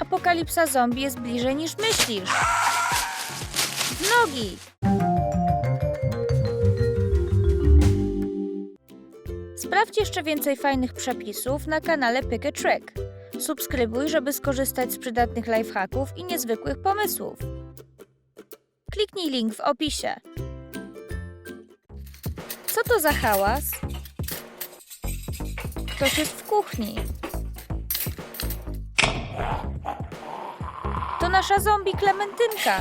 Apokalipsa zombie jest bliżej niż myślisz. W nogi! Sprawdź jeszcze więcej fajnych przepisów na kanale Pick a Trick. Subskrybuj, żeby skorzystać z przydatnych lifehacków i niezwykłych pomysłów. Kliknij link w opisie. Co to za hałas? Ktoś jest w kuchni. Nasza zombie Klementynka.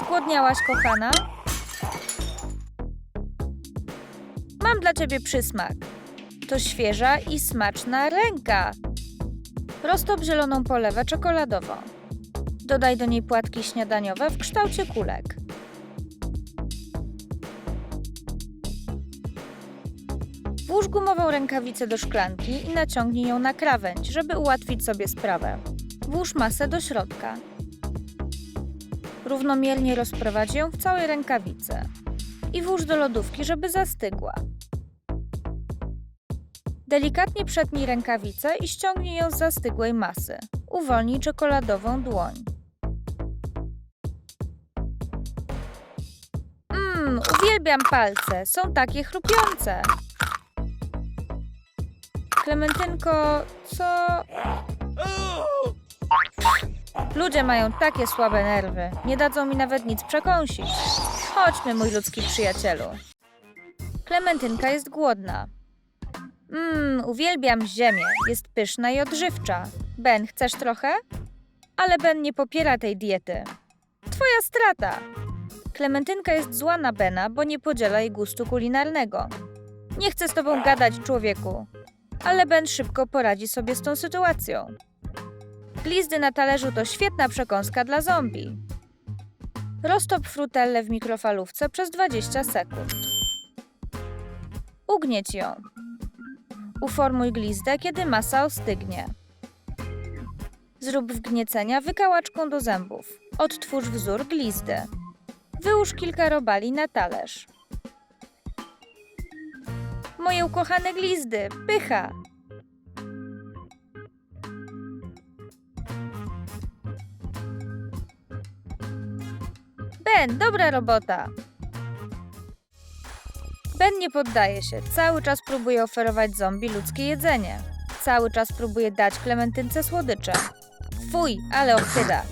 Zgłodniałaś, kochana? Mam dla ciebie przysmak. To świeża i smaczna ręka. Roztop zieloną polewę czekoladową. Dodaj do niej płatki śniadaniowe w kształcie kulek. Włóż gumową rękawicę do szklanki i naciągnij ją na krawędź, żeby ułatwić sobie sprawę. Włóż masę do środka. Równomiernie rozprowadź ją w całej rękawicy i włóż do lodówki, żeby zastygła. Delikatnie przetnij rękawicę i ściągnij ją z zastygłej masy. Uwolnij czekoladową dłoń. Mmm, uwielbiam palce, są takie chrupiące. Klementynko, co? Ludzie mają takie słabe nerwy. Nie dadzą mi nawet nic przekąsić. Chodźmy, mój ludzki przyjacielu. Klementynka jest głodna. Mmm, uwielbiam ziemię. Jest pyszna i odżywcza. Ben, chcesz trochę? Ale Ben nie popiera tej diety. Twoja strata. Klementynka jest zła na Bena, bo nie podziela jej gustu kulinarnego. Nie chcę z tobą gadać, człowieku. Ale Ben szybko poradzi sobie z tą sytuacją. Glizdy na talerzu to świetna przekąska dla zombie. Roztop frutellę w mikrofalówce przez 20 sekund. Ugnieć ją. Uformuj glizdę, kiedy masa ostygnie. Zrób wgniecenia wykałaczką do zębów. Odtwórz wzór glizdy. Wyłóż kilka robali na talerz. Moje ukochane glizdy, pycha! Ben, dobra robota! Ben nie poddaje się, cały czas próbuje oferować zombie ludzkie jedzenie. Cały czas próbuje dać Klementynce słodycze. Fuj, ale ochyda.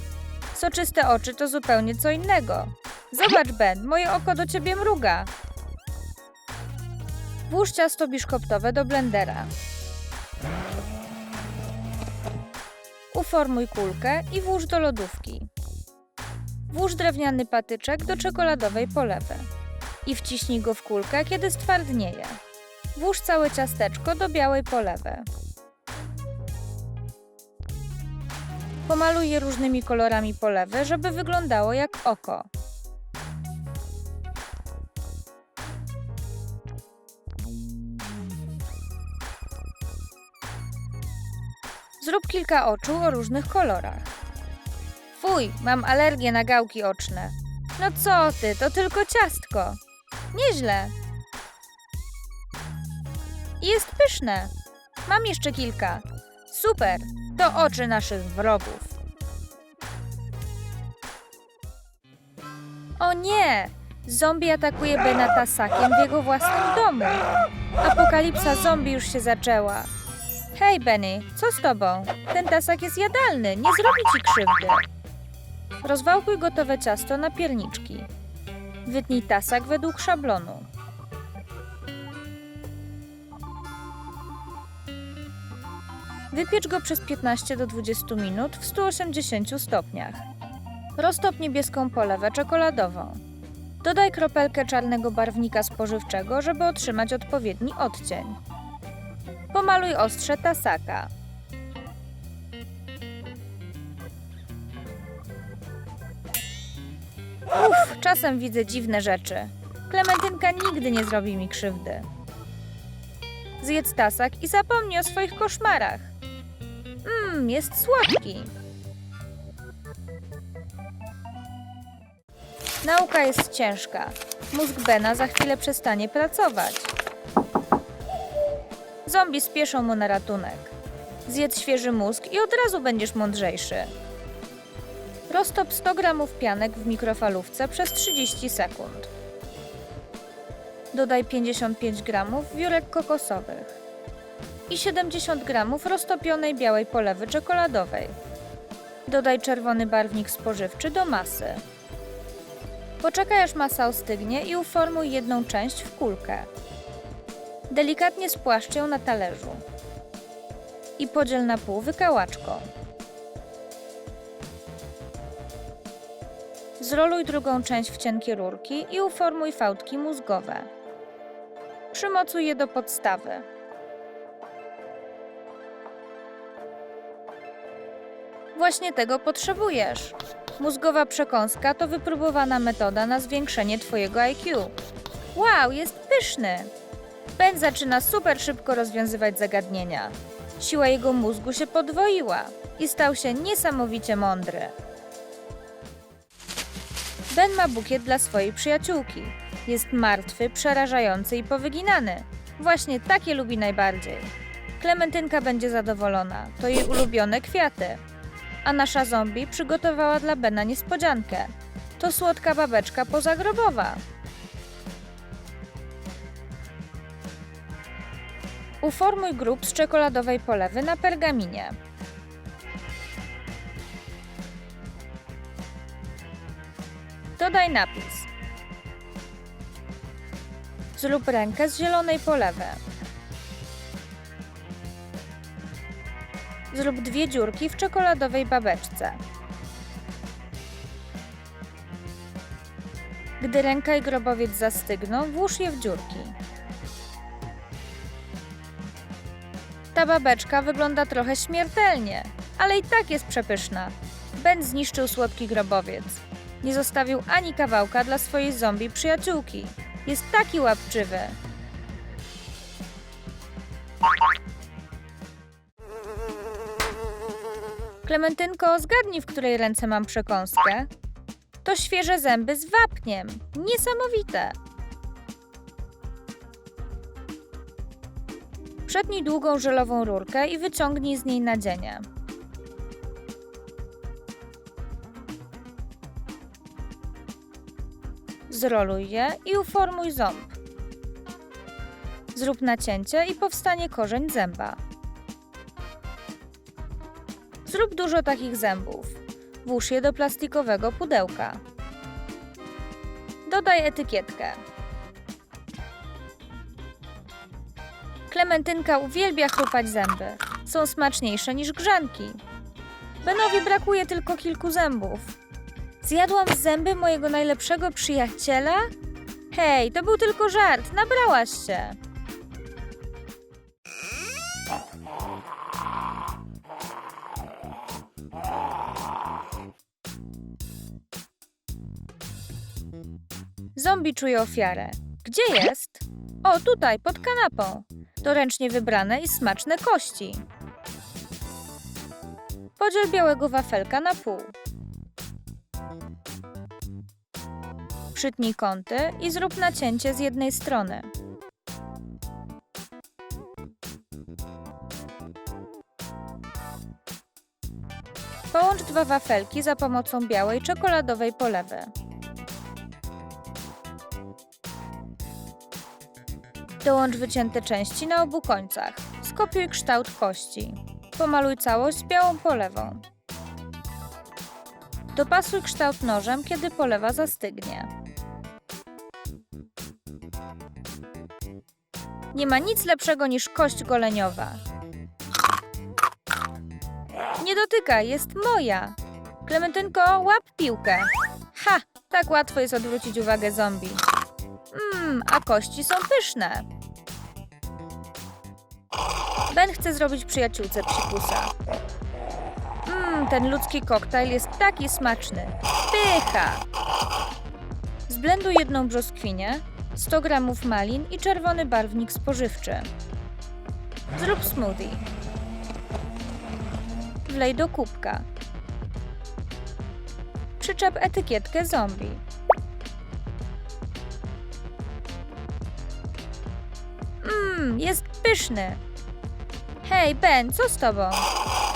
Soczyste oczy to zupełnie co innego. Zobacz, Ben, moje oko do ciebie mruga. Włóż ciasto biszkoptowe do blendera. Uformuj kulkę i włóż do lodówki. Włóż drewniany patyczek do czekoladowej polewy i wciśnij go w kulkę, kiedy stwardnieje. Włóż całe ciasteczko do białej polewy. Pomaluj je różnymi kolorami polewy, żeby wyglądało jak oko. Zrób kilka oczu o różnych kolorach. Fuj, mam alergię na gałki oczne. No co ty, to tylko ciastko. Nieźle. Jest pyszne. Mam jeszcze kilka. Super, to oczy naszych wrogów. O nie! Zombie atakuje Bena tasakiem w jego własnym domu. Apokalipsa zombie już się zaczęła. Hej, Benny, co z tobą? Ten tasak jest jadalny, nie zrobi ci krzywdy. Rozwałkuj gotowe ciasto na pierniczki. Wytnij tasak według szablonu. Wypiecz go przez 15 do 20 minut w 180 stopniach. Roztop niebieską polewę czekoladową. Dodaj kropelkę czarnego barwnika spożywczego, żeby otrzymać odpowiedni odcień. Pomaluj ostrze tasaka. Uff, czasem widzę dziwne rzeczy. Klementynka nigdy nie zrobi mi krzywdy. Zjedz tasak i zapomnij o swoich koszmarach. Mmm, jest słodki. Nauka jest ciężka. Mózg Bena za chwilę przestanie pracować. Zombie spieszą mu na ratunek. Zjedz świeży mózg i od razu będziesz mądrzejszy. Roztop 100 g pianek w mikrofalówce przez 30 sekund. Dodaj 55 g wiórek kokosowych i 70 g roztopionej białej polewy czekoladowej. Dodaj czerwony barwnik spożywczy do masy. Poczekaj aż masa ostygnie i uformuj jedną część w kulkę. Delikatnie spłaszcz ją na talerzu i podziel na pół wykałaczką. Zroluj drugą część w cienkie rurki i uformuj fałdki mózgowe. Przymocuj je do podstawy. Właśnie tego potrzebujesz. Mózgowa przekąska to wypróbowana metoda na zwiększenie Twojego IQ. Wow, jest pyszny! Ben zaczyna super szybko rozwiązywać zagadnienia. Siła jego mózgu się podwoiła i stał się niesamowicie mądry. Ben ma bukiet dla swojej przyjaciółki. Jest martwy, przerażający i powyginany. Właśnie takie lubi najbardziej. Klementynka będzie zadowolona. To jej ulubione kwiaty. A nasza zombie przygotowała dla Bena niespodziankę. To słodka babeczka pozagrobowa. Uformuj grób z czekoladowej polewy na pergaminie. Dodaj napis. Zrób rękę z zielonej polewy. Zrób dwie dziurki w czekoladowej babeczce. Gdy ręka i grobowiec zastygną, włóż je w dziurki. Ta babeczka wygląda trochę śmiertelnie, ale i tak jest przepyszna. Ben zniszczył słodki grobowiec. Nie zostawił ani kawałka dla swojej zombie przyjaciółki. Jest taki łapczywy. Klementynko, zgadnij, w której ręce mam przekąskę. To świeże zęby z wapniem. Niesamowite. Przetnij długą żelową rurkę i wyciągnij z niej nadzienie. Zroluj je i uformuj ząb. Zrób nacięcie i powstanie korzeń zęba. Zrób dużo takich zębów. Włóż je do plastikowego pudełka. Dodaj etykietkę. Klementynka uwielbia chrupać zęby. Są smaczniejsze niż grzanki. Benowi brakuje tylko kilku zębów. Zjadłam zęby mojego najlepszego przyjaciela? Hej, to był tylko żart, nabrałaś się. Zombie czuje ofiarę. Gdzie jest? O, tutaj, pod kanapą. To ręcznie wybrane i smaczne kości. Podziel białego wafelka na pół. Przytnij kąty i zrób nacięcie z jednej strony. Połącz dwa wafelki za pomocą białej czekoladowej polewy. Dołącz wycięte części na obu końcach. Skopiuj kształt kości. Pomaluj całość białą polewą. Dopasuj kształt nożem, kiedy polewa zastygnie. Nie ma nic lepszego niż kość goleniowa. Nie dotykaj, jest moja. Klementynko, łap piłkę. Ha, tak łatwo jest odwrócić uwagę zombie. Mmm, a kości są pyszne. Ben chce zrobić przyjaciółce psikusa. Mmm, ten ludzki koktajl jest taki smaczny. Pycha! Zblenduj jedną brzoskwinię, 100 g malin i czerwony barwnik spożywczy. Zrób smoothie. Wlej do kubka. Przyczep etykietkę zombie. Mmm, jest pyszny. Hej, Ben, co z tobą?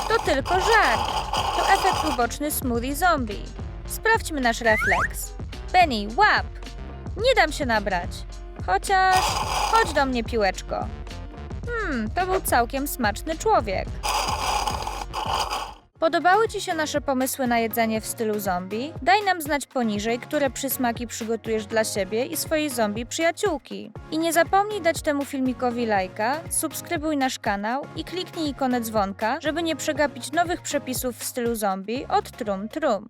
To tylko żart. To efekt uboczny smoothie zombie. Sprawdźmy nasz refleks. Benny, łap! Nie dam się nabrać. Chociaż chodź do mnie, piłeczko. Hmm, to był całkiem smaczny człowiek. Podobały Ci się nasze pomysły na jedzenie w stylu zombie? Daj nam znać poniżej, które przysmaki przygotujesz dla siebie i swojej zombie przyjaciółki. I nie zapomnij dać temu filmikowi lajka, subskrybuj nasz kanał i kliknij ikonę dzwonka, żeby nie przegapić nowych przepisów w stylu zombie od Trum Trum.